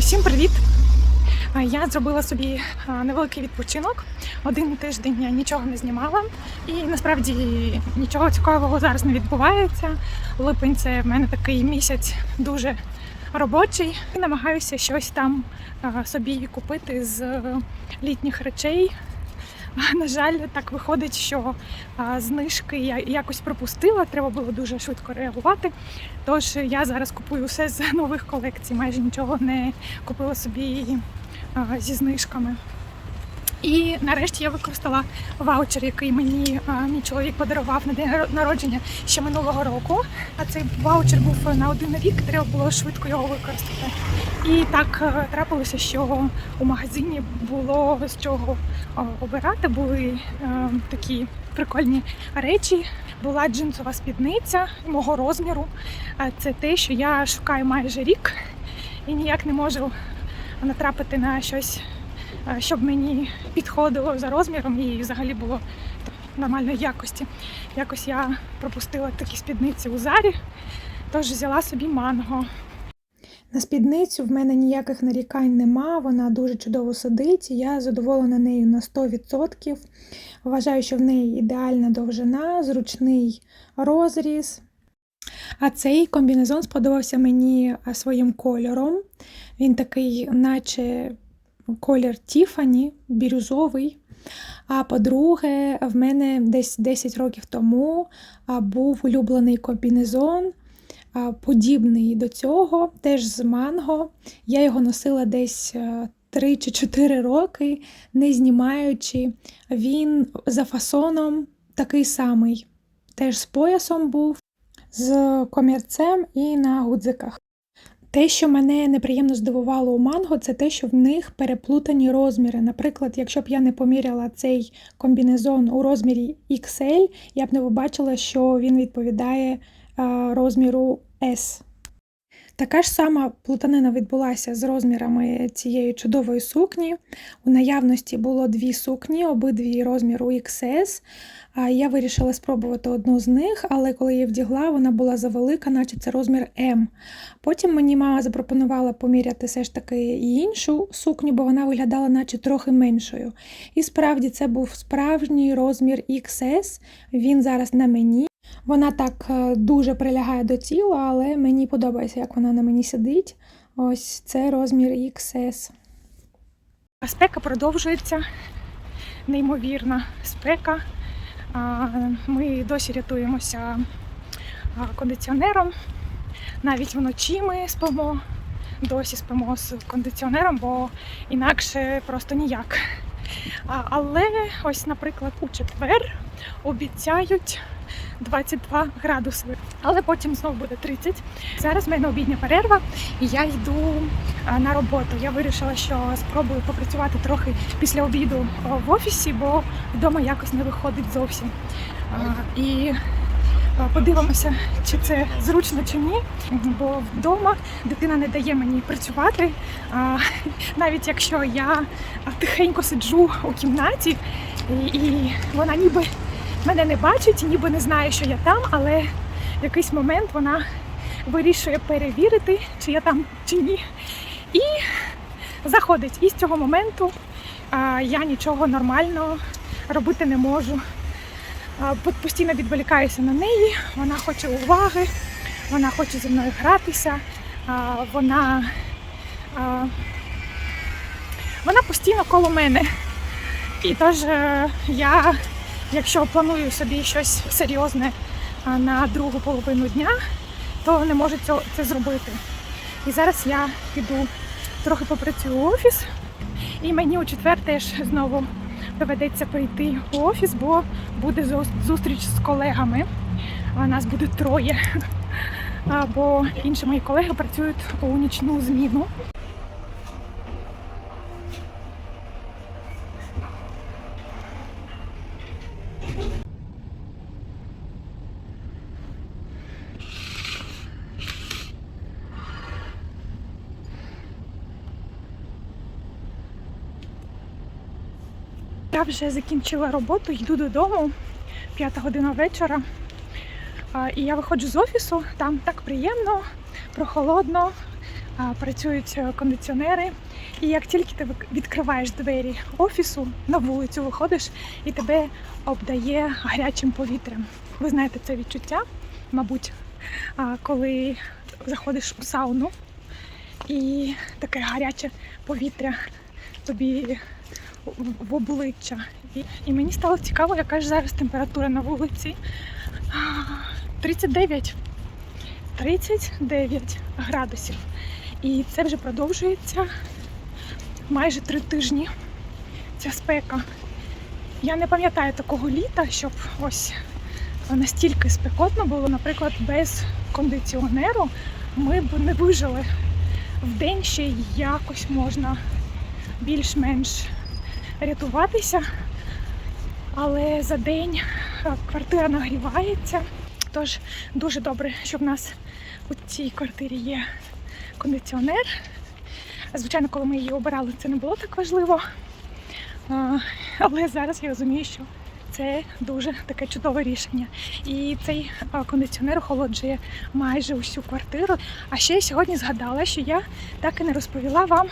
Усім привіт! Я зробила собі невеликий відпочинок. Один тиждень я нічого не знімала, і насправді нічого цікавого зараз не відбувається. Липень це в мене такий місяць дуже робочий. Намагаюся щось там собі купити з е, літніх речей. На жаль, так виходить, що знижки я якось пропустила. Треба було дуже швидко реагувати. Тож я зараз купую все з нових колекцій, майже нічого не купила собі зі знижками. І нарешті я використала ваучер, який мені а, мій чоловік подарував на день народження ще минулого року. А цей ваучер був на один рік, треба було швидко його використати. І так е, трапилося, що у магазині було з чого а, обирати. Були е, такі прикольні речі. Була джинсова спідниця мого розміру. А Це те, що я шукаю майже рік і ніяк не можу натрапити на щось, е, щоб мені підходило за розміром і взагалі було нормальної якості. Якось я пропустила такі спідниці у зарі, тож взяла собі манго. На спідницю в мене ніяких нарікань нема, вона дуже чудово сидить. Я задоволена нею на 100%. Вважаю, що в неї ідеальна довжина, зручний розріз. А цей комбінезон сподобався мені своїм кольором. Він такий, наче колір Тіфані, бірюзовий. А по-друге, в мене десь 10 років тому був улюблений комбінезон подібний до цього, теж з манго. Я його носила десь а, 3 чи 4 роки, не знімаючи. Він за фасоном такий самий. Теж з поясом був, з комірцем і на гудзиках. Те, що мене неприємно здивувало у манго, це те, що в них переплутані розміри. Наприклад, якщо б я не поміряла цей комбінезон у розмірі XL, я б не побачила, що він відповідає розміру S. Така ж сама плутанина відбулася з розмірами цієї чудової сукні. У наявності було дві сукні, обидві розміру XS. Я вирішила спробувати одну з них, але коли я вдягла, вона була завелика, наче це розмір М. Потім мені мама запропонувала поміряти все ж таки і іншу сукню, бо вона виглядала, наче трохи меншою. І справді це був справжній розмір XS. Він зараз на мені. Вона так е, дуже прилягає до тіла, але мені подобається, як вона на мені сидить. Ось це розмір XS. А спека продовжується. Неймовірна спека. Ми досі рятуємося кондиціонером. Навіть вночі ми спимо, досі спимо з кондиціонером, бо інакше просто ніяк. Але ось, наприклад, у четвер обіцяють 22 градуси, але потім знову буде 30. Зараз в мене обідня перерва, і я йду на роботу. Я вирішила, що спробую попрацювати трохи після обіду в офісі, бо вдома якось не виходить зовсім. І подивимося, чи це зручно чи ні. Бо вдома дитина не дає мені працювати. Навіть якщо я тихенько сиджу у кімнаті, і, вона ніби мене не бачить, ніби не знає, що я там, але в якийсь момент вона вирішує перевірити, чи я там чи ні. І заходить. І з цього моменту а, я нічого нормально робити не можу. А, постійно відволікаюся на неї, вона хоче уваги, вона хоче зі мною гратися, а, вона, а, вона постійно коло мене. І тож е, я якщо планую собі щось серйозне на другу половину дня, то не можу це, зробити. І зараз я піду трохи попрацюю в офіс, і мені у четвер теж знову доведеться прийти у офіс, бо буде зустріч з колегами. Нас буде троє. Бо інші мої колеги працюють у нічну зміну. Вже закінчила роботу, йду додому, п'ята година вечора. І я виходжу з офісу, там так приємно, прохолодно, працюють е, кондиціонери. І як тільки ти відкриваєш двері офісу, на вулицю виходиш і тебе обдає гарячим повітрям. Ви знаєте це відчуття, мабуть, коли заходиш у сауну і таке гаряче повітря тобі в- обличчя. І мені стало цікаво, яка ж зараз температура на вулиці. 39. 39 градусів. І це вже продовжується майже три тижні. Ця спека. Я не пам'ятаю такого літа, щоб ось настільки спекотно було, наприклад, без кондиціонеру ми б не вижили. В день ще якось можна більш-менш рятуватися, але за день е, квартира нагрівається. Тож дуже добре, що в нас у цій квартирі є кондиціонер. Звичайно, коли ми її обирали, це не було так важливо. Але зараз я розумію, що це дуже таке чудове рішення. І цей кондиціонер охолоджує майже усю квартиру. А ще я сьогодні згадала, що я так і не розповіла вам,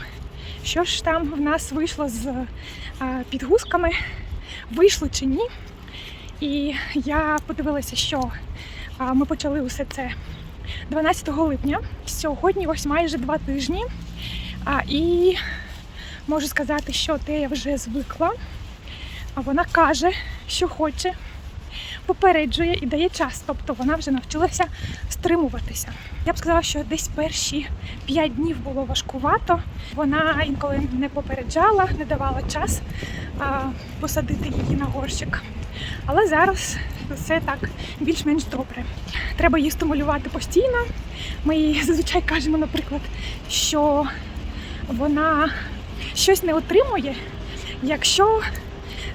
що ж там в нас вийшло з підгузками, вийшло чи ні. І я подивилася, що ми почали усе це 12 липня. Сьогодні ось майже два тижні. І можу сказати, що те я вже звикла. Вона каже, що хоче, попереджує і дає час. Тобто вона вже навчилася стримуватися. Я б сказала, що десь перші 5 днів було важкувато. Вона інколи не попереджала, не давала час а, посадити її на горщик. Але зараз все так більш-менш добре. Треба її стимулювати постійно. Ми їй зазвичай кажемо, наприклад, що вона щось не отримує, якщо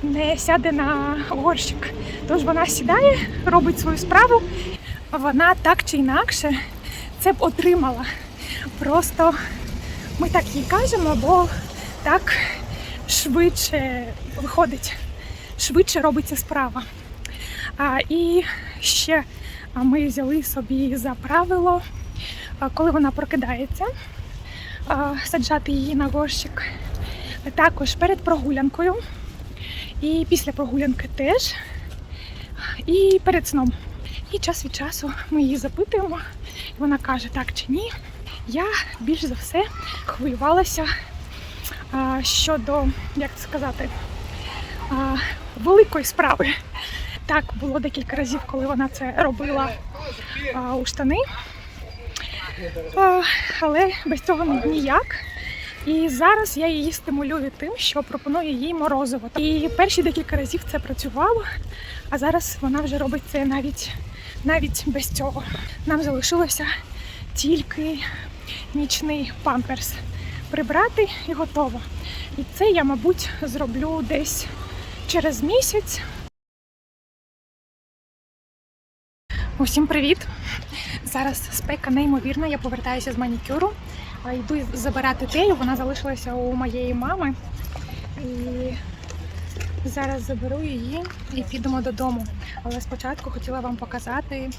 не сяде на горщик. Тож вона сідає, робить свою справу, вона так чи інакше це б отримала. Просто ми так їй кажемо, бо так швидше виходить, швидше робиться справа. А, і ще ми взяли собі за правило, коли вона прокидається, саджати її на горщик. Також перед прогулянкою і після прогулянки теж, і перед сном. І час від часу ми її запитуємо, і вона каже, так чи ні. Я більш за все хвилювалася а, щодо, як це сказати, а, великої справи. Так, було декілька разів, коли вона це робила а, у штани. А, але без цього ніяк. І зараз я її стимулюю тим, що пропоную їй морозиво. І перші декілька разів це працювало, а зараз вона вже робить це навіть, навіть без цього. Нам залишилося тільки нічний памперс прибрати і готово. І це я, мабуть, зроблю десь через місяць. Усім привіт! Зараз спека неймовірна. Я повертаюся з манікюру. Йду забирати тею, вона залишилася у моєї мами. І зараз заберу її і підемо додому. Але спочатку хотіла вам показати.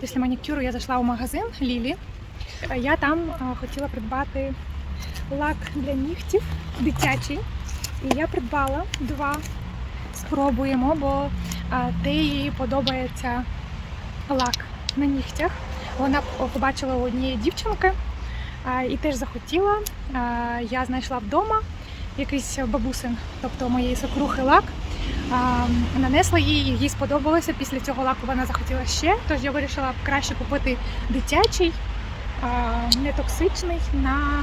Після манікюру я зайшла у магазин Лілі. Я там хотіла придбати лак для нігтів дитячий. І я придбала два. Спробуємо, бо теї подобається лак на нігтях. Вона побачила у однієї дівчинки і теж захотіла. Я знайшла вдома якийсь бабусин, тобто моєї сокрухи лак. Нанесла їй, їй сподобалося. Після цього лаку вона захотіла ще. Тож я вирішила краще купити дитячий, нетоксичний на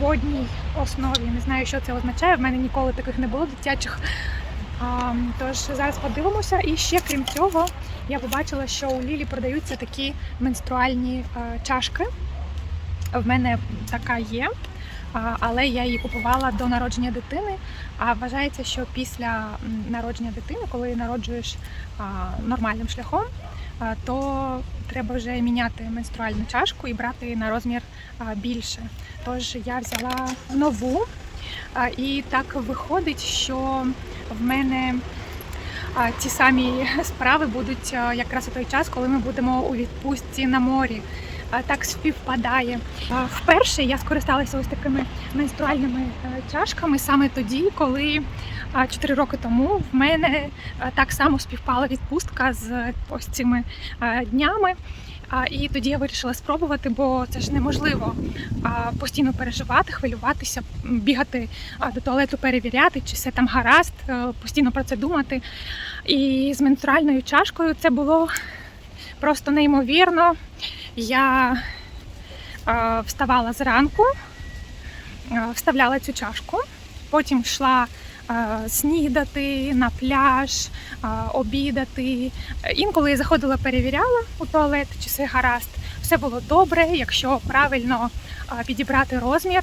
водній основі. Не знаю, що це означає. В мене ніколи таких не було дитячих. Тож зараз подивимося. І ще крім цього, я побачила, що у Лілі продаються такі менструальні чашки. В мене така є, але я її купувала до народження дитини. А вважається, що після народження дитини, коли народжуєш нормальним шляхом, то треба вже міняти менструальну чашку і брати на розмір більше. Тож я взяла нову, і так виходить, що в мене ті самі справи будуть якраз у той час, коли ми будемо у відпустці на морі. А, так співпадає. Вперше я скористалася ось такими менструальними е, чашками саме тоді, коли 4 роки тому в мене е, так само співпала відпустка з ось цими е, днями. І тоді я вирішила спробувати, бо це ж неможливо постійно переживати, хвилюватися, бігати до туалету, перевіряти, чи все там гаразд, е, постійно про це думати. І з менструальною чашкою це було просто неймовірно. Я вставала зранку, вставляла цю чашку, потім йшла снідати на пляж, обідати. Інколи я заходила, перевіряла у туалет, чи все гаразд. Все було добре, якщо правильно підібрати розмір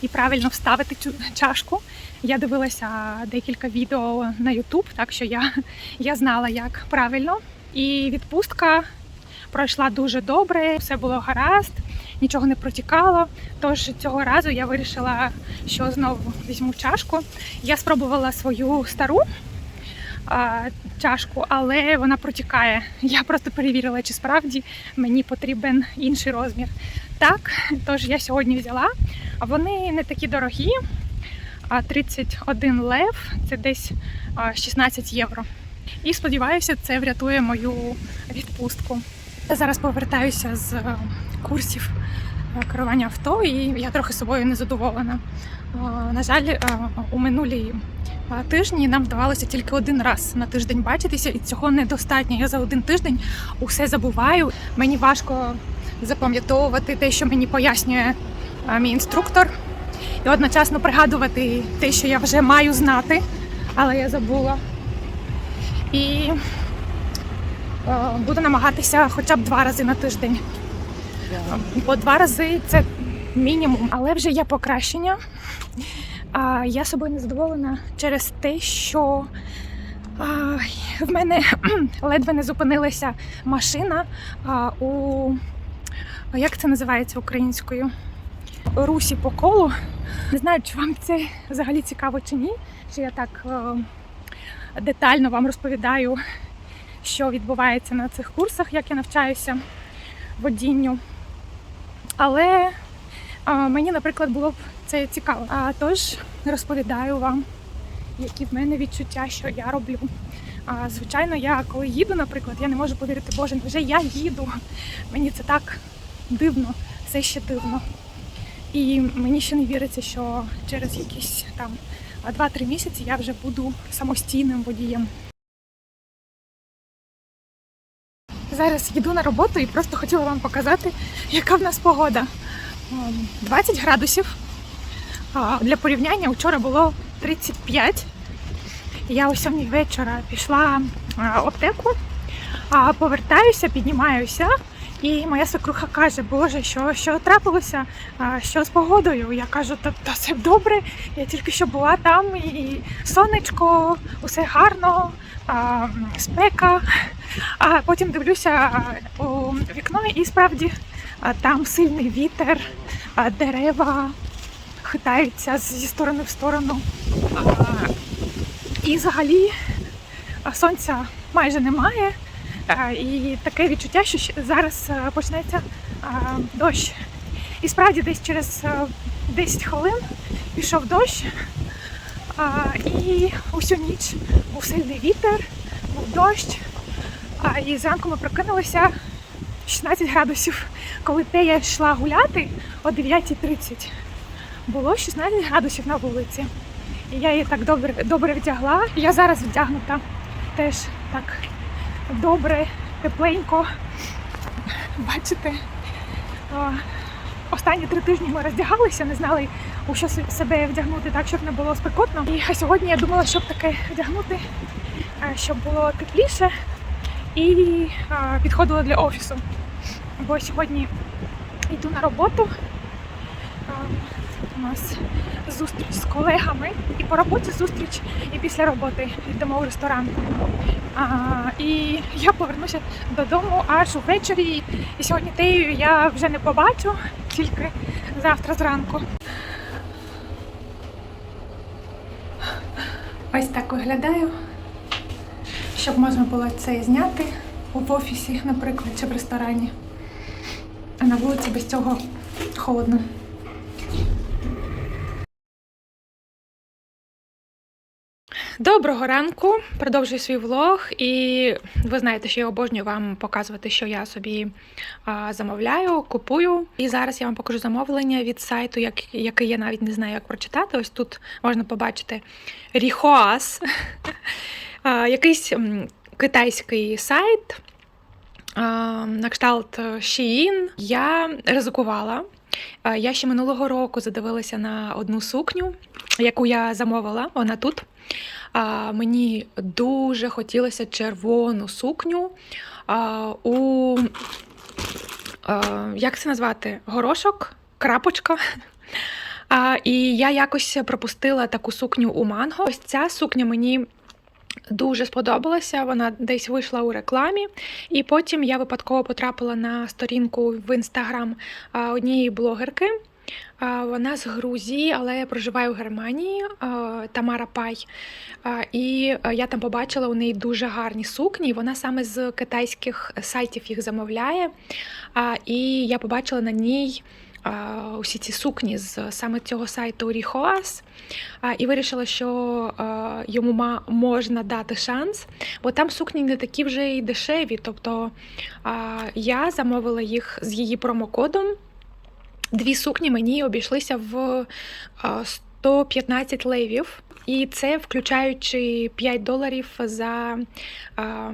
і правильно вставити цю чашку. Я дивилася декілька відео на YouTube, так що я, я знала, як правильно. І відпустка пройшла дуже добре, все було гаразд, нічого не протікало. Тож цього разу я вирішила, що знову візьму чашку. Я спробувала свою стару а, чашку, але вона протікає. Я просто перевірила, чи справді мені потрібен інший розмір. Так, тож я сьогодні взяла. Вони не такі дорогі. 31 лев це десь 16 євро. І сподіваюся, це врятує мою відпустку. Я зараз повертаюся з е, курсів е, керування авто, і я трохи собою незадоволена. Е, На жаль, у минулі е, тижні нам вдавалося тільки один раз на тиждень бачитися, і цього недостатньо. Я за один тиждень усе забуваю. Мені важко запам'ятовувати те, що мені пояснює мій інструктор, і одночасно пригадувати те, що я вже маю знати, але я забула. І буду намагатися хоча б два рази на тиждень. По два рази це мінімум, але вже є покращення. Я собою не задоволена через те, що в мене ледве не зупинилася машина у як це називається українською? Русі по колу. Не знаю, чи вам це взагалі цікаво чи ні. Чи я так е, детально вам розповідаю, що відбувається на цих курсах, як я навчаюся водінню. Але мені, наприклад, було б це цікаво. А тож розповідаю вам, які в мене відчуття, що я роблю. А, звичайно, я коли їду, наприклад, я не можу повірити, Боже, вже я їду. Мені це так дивно, все ще дивно. І мені ще не віриться, що через якісь там 2-3 місяці я вже буду самостійним водієм. Зараз їду на роботу і просто хотіла вам показати, яка в нас погода. Ем, 20 градусів. Для порівняння вчора було 35. Я о 7 вечора пішла в аптеку, повертаюся, піднімаюся, і моя свекруха каже, Боже, що, що трапилося? Що з погодою? Я кажу, та, та все добре. Я тільки що була там, і сонечко, усе гарно, спека. А потім дивлюся у вікно, і справді там сильний вітер, дерева хитаються зі сторони в сторону. І взагалі сонця майже немає. І таке відчуття, що зараз почнеться дощ. І справді десь через а, 10 хвилин пішов дощ. І усю ніч був сильний вітер, був дощ. І зранку ми прокинулися 16 градусів. Коли те я йшла гуляти о 9.30, було 16 градусів на вулиці. І я її так добре, добре вдягла. Я зараз вдягнута теж так добре, тепленько. Бачите, останні три тижні ми роздягалися, не знали, у що себе вдягнути так, щоб не було спекотно. І сьогодні я думала, щоб таке вдягнути, щоб було тепліше і а, підходило для офісу. Бо сьогодні йду на роботу. У нас зустріч з колегами і по роботі зустріч, і після роботи йдемо в ресторан. А, і я повернуся додому аж увечері. І сьогодні Тею я вже не побачу, тільки завтра зранку. Ось так виглядаю, щоб можна було це зняти в офісі, наприклад, чи в ресторані. А на вулиці без цього холодно. Доброго ранку, продовжую свій влог, і ви знаєте, що я обожнюю вам показувати, що я собі а, замовляю, купую. І зараз я вам покажу замовлення від сайту, як, який я навіть не знаю, як прочитати. Ось тут можна побачити Ріхоас, якийсь китайський сайт. На кшталт Shein. Я ризикувала. Я ще минулого року задивилася на одну сукню, яку я замовила. Вона тут. Мені дуже хотілося червону сукню у як це назвати? Горошок, крапочка. І я якось пропустила таку сукню у манго. Ось ця сукня мені. Дуже сподобалася, вона десь вийшла у рекламі, і потім я випадково потрапила на сторінку в інстаграм однієї блогерки. Вона з Грузії, але проживає у Германії Тамара Пай. І я там побачила у неї дуже гарні сукні. Вона саме з китайських сайтів їх замовляє. І я побачила на ній усі ці сукні з саме цього сайту Ріхоас. І вирішила, що йому можна дати шанс, бо там сукні не такі вже й дешеві. Тобто я замовила їх з її промокодом. Дві сукні мені обійшлися в 115 левів, і це включаючи 5 доларів за а,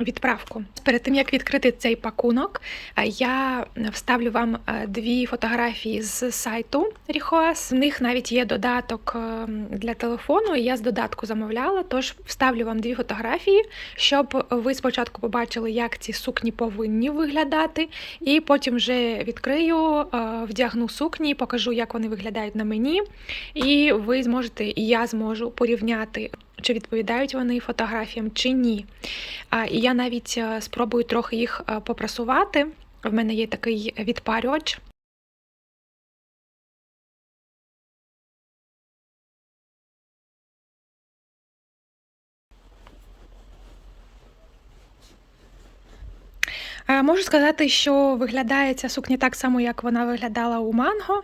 відправку. Перед тим як відкрити цей пакунок, я вставлю вам дві фотографії з сайту Ріхоас. В них навіть є додаток ем, для телефону. і Я з додатку замовляла. Тож вставлю вам дві фотографії, щоб ви спочатку побачили, як ці сукні повинні виглядати, і потім вже відкрию, е, вдягну сукні, покажу, як вони виглядають на мені, і ви зможете, і я зможу порівняти. Чи відповідають вони фотографіям, чи ні. І я навіть е, спробую трохи їх е, попрасувати. В мене є такий відпарювач. Е, Можу сказати, що виглядає ця сукня так само, як вона виглядала у манго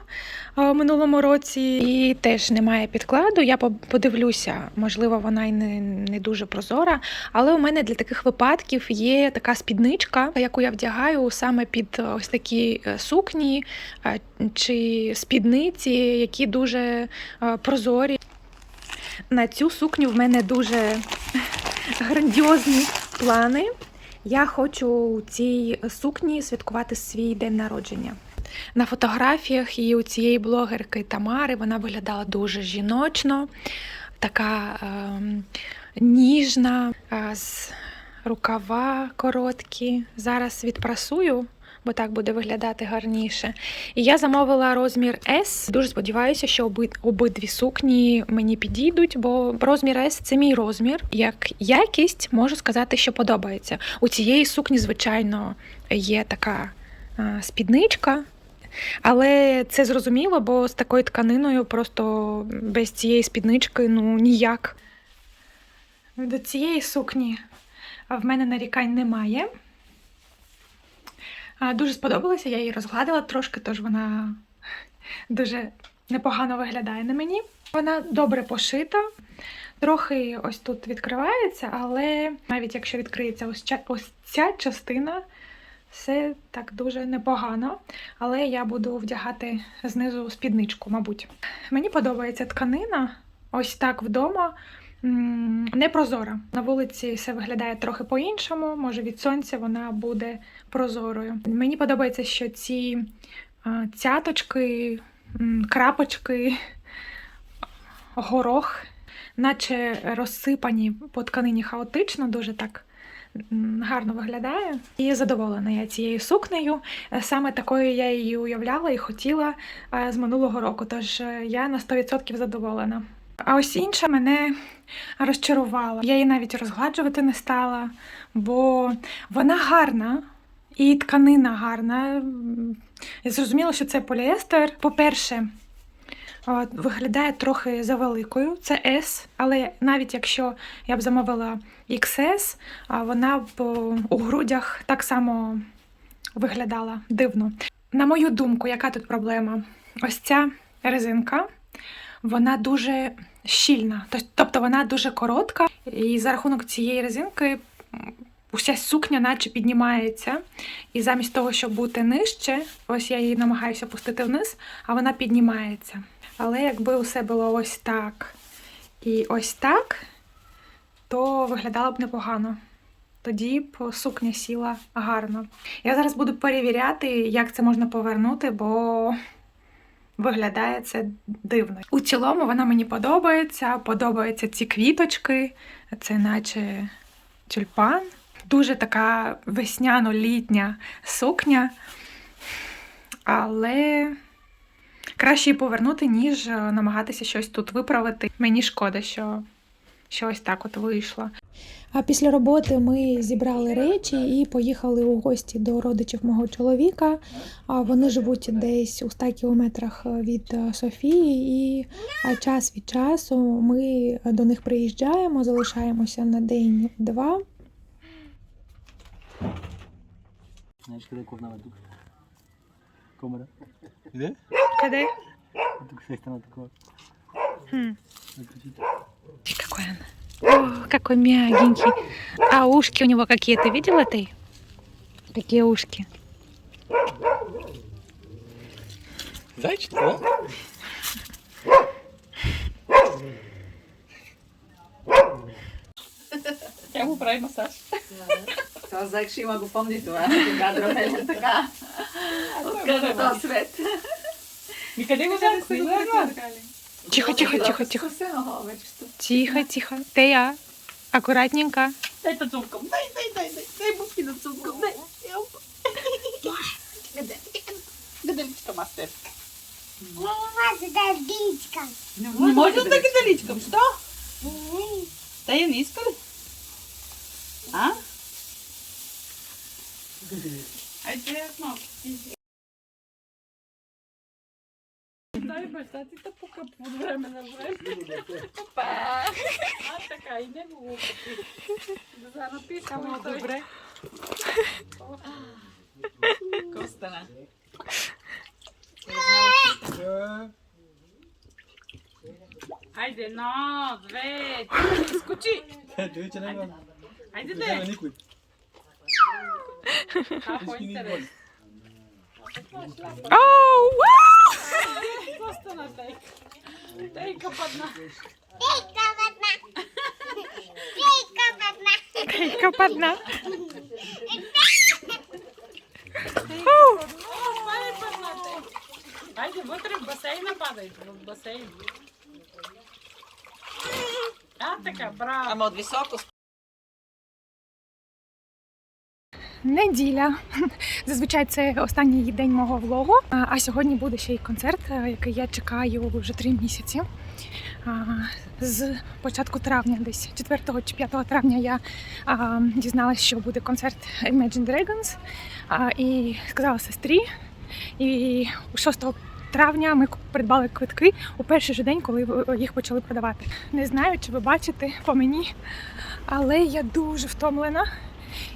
е, у минулому році, і теж немає підкладу. Я подивлюся, можливо, вона й не, не дуже прозора. Але у мене для таких випадків є така спідничка, яку я вдягаю саме під ось такі е, сукні е, чи спідниці, які дуже е, прозорі. На цю сукню в мене дуже грандіозні плани. Я хочу у цій сукні святкувати свій день народження. На фотографіях і у цієї блогерки Тамари вона виглядала дуже жіночно, така е, ніжна, з рукава короткі. Зараз відпрасую, бо так буде виглядати гарніше. І я замовила розмір S. Дуже сподіваюся, що оби, обидві сукні мені підійдуть, бо розмір S це мій розмір. Як якість можу сказати, що подобається. У цієї сукні, звичайно, є така а, спідничка. Але це зрозуміло, бо з такою тканиною просто без цієї спіднички ну ніяк. До цієї сукні в мене нарікань немає. Дуже сподобалася, я її розгладила трошки, тож вона дуже непогано виглядає на мені. Вона добре пошита, трохи ось тут відкривається, але навіть якщо відкриється ось, ця- ось ця частина, все так дуже непогано. Але я буду вдягати знизу спідничку, мабуть. Мені подобається тканина, ось так вдома. Не прозора. На вулиці все виглядає трохи по-іншому. Може, від сонця вона буде прозорою. Мені подобається, що ці цяточки, крапочки, горох, наче розсипані по тканині хаотично, дуже так гарно виглядає. І задоволена я цією сукнею. Е, Саме такою я її уявляла і хотіла е, з минулого року, тож е, я на 100% задоволена. А ось інша мене розчарувала. Я її навіть розгладжувати не стала, бо вона гарна. І тканина гарна. Я зрозуміла, що це поліестер. По-перше, виглядає трохи завеликою. Це S, але навіть якщо я б замовила XS, вона б у грудях так само виглядала дивно. На мою думку, яка тут проблема? Ось ця резинка, вона дуже щільна, тобто вона дуже коротка, і за рахунок цієї резинки уся сукня наче піднімається. І замість того, щоб бути нижче, ось я її намагаюся опустити вниз, а вона піднімається. Але якби усе було ось так і ось так, то виглядало б непогано. Тоді б сукня сіла гарно. Я зараз буду перевіряти, як це можна повернути, бо виглядає це дивно. У цілому вона мені подобається. Подобаються ці квіточки, це наче тюльпан. Дуже така весняно-літня сукня, але краще її повернути, ніж е, намагатися щось тут виправити. Мені шкода, що, що ось так от вийшло. А після роботи ми зібрали речі і поїхали у гості до родичів мого чоловіка. Вони живуть десь у 100 кілометрах від е, Софії, і час від часу ми до них приїжджаємо, залишаємося на день-два. Знаєш, коли ковнава тут? Комара. Де? Куди? Тут все стане такого. Хм. Накрутить. Какой он? О, какой мягенький. А ушки у него какие, ты видела ты? Какие ушки? Зайчик, о? Я ему правий масаж. Това за ще има го помни това. Така дробеля, така. Откъде свет. И къде го си? Тихо, тихо, тихо, тихо. Тихо, тихо. Тея, аккуратненько. Дай поцелком. Дай, дай, дай, дай. Дай букину поцелком. Дай. Гадаличка мастер. Не ну, можу гадаличком. Не можу гадаличком, что? Та я вискаль. А? А это я баща ти те покъпва от време на време. Па! А така и него го. Да за напиша му. Добре. Костана. Айде, едно, две, три, скочи! Е, Дори, че не имам. Айде, де! Не никой. Какво е интересно? Оу! Коста на тейка. Тейка падна. Тейка падна. О, това е падна тейка. Айде, в басейна падайте, в басейн. А, така, браво. Ама от високо Неділя. Зазвичай це останній день мого влогу. А сьогодні буде ще й концерт, е, який я чекаю вже три місяці. З початку травня, десь 4 чи 5 травня, я дізналася, що буде концерт Imagine Dragons. І сказала сестрі. І 6 травня ми придбали квитки у перший же день, коли їх почали продавати. Не знаю, чи ви бачите по мені, але я дуже втомлена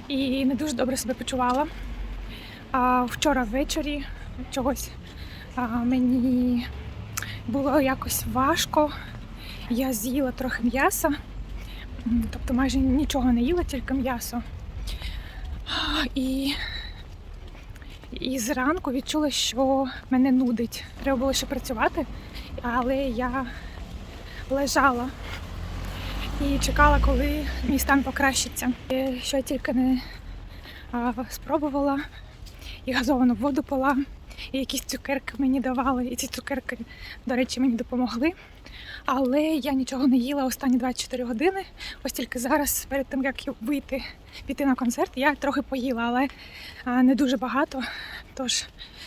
і не дуже добре себе почувала. А вчора ввечері чогось мені було якось важко. Я з'їла трохи м'яса, тобто майже нічого не їла, тільки м'ясо. І, і зранку відчула, що мене нудить. Треба було ще працювати, але я лежала і чекала, коли мій стан покращиться. І Що я тільки не а, спробувала, і газовану воду пила, і якісь цукерки мені давали. І ці цукерки, до речі, мені допомогли. Але я нічого не їла останні 24 години. Ось тільки зараз, перед тим як вийти піти на концерт, я трохи поїла, але не дуже багато. Тож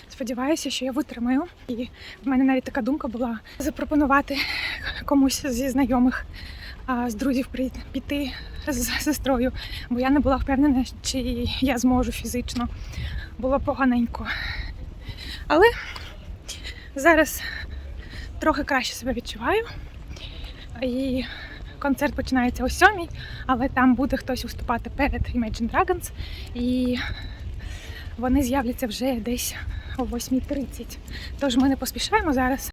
сподіваюся, що я витримаю. І в мене навіть така думка була запропонувати комусь зі знайомих з друзів піти з сестрою, бо я не була впевнена, чи я зможу фізично. Було поганенько. Але зараз трохи краще себе відчуваю. І концерт починається о сьомій, але там буде хтось виступати перед Imagine Dragons. І вони з'являться вже десь о 8.30. Тож ми не поспішаємо зараз.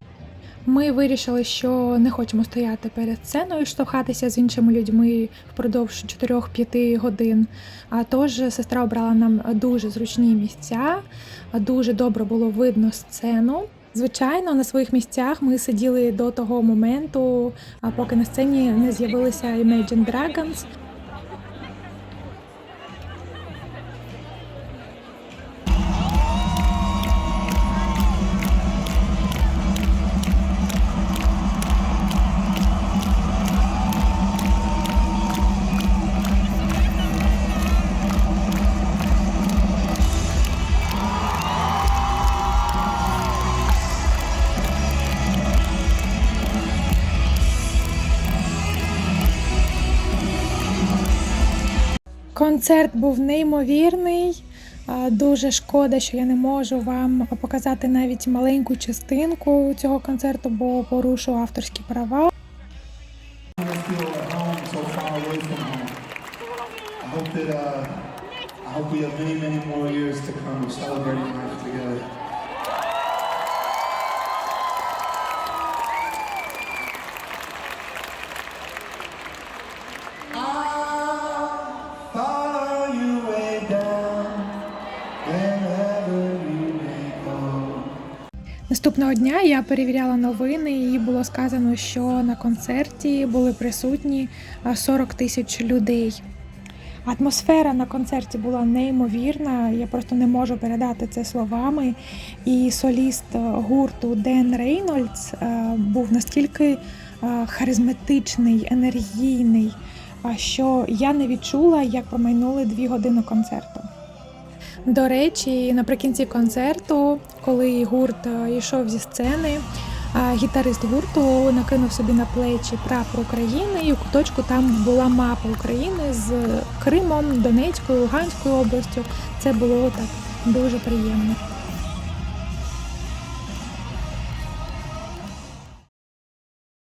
Ми вирішили, що не хочемо стояти перед сценою, штовхатися з іншими людьми впродовж 4-5 годин. А тож сестра обрала нам дуже зручні місця, дуже добре було видно сцену. Звичайно, на своїх місцях ми сиділи до того моменту, поки на сцені не з'явилися Imagine Dragons. Концерт був неймовірний. Дуже шкода, що я не можу вам показати навіть маленьку частинку цього концерту, бо порушу авторські права. Наступного дня я перевіряла новини, і було сказано, що на концерті були присутні а, 40 тисяч людей. Атмосфера на концерті була неймовірна, я просто не можу передати це словами. І соліст е, гурту Ден Рейнольдс е, був настільки е, харизматичний, енергійний, що я не відчула, як промайнули дві години концерту. До речі, наприкінці концерту, коли гурт е, йшов зі сцени, гітарист гурту накинув собі на плечі прапор України, і у куточку там була мапа України з Кримом, Донецькою, Луганською областю. Це було так дуже приємно.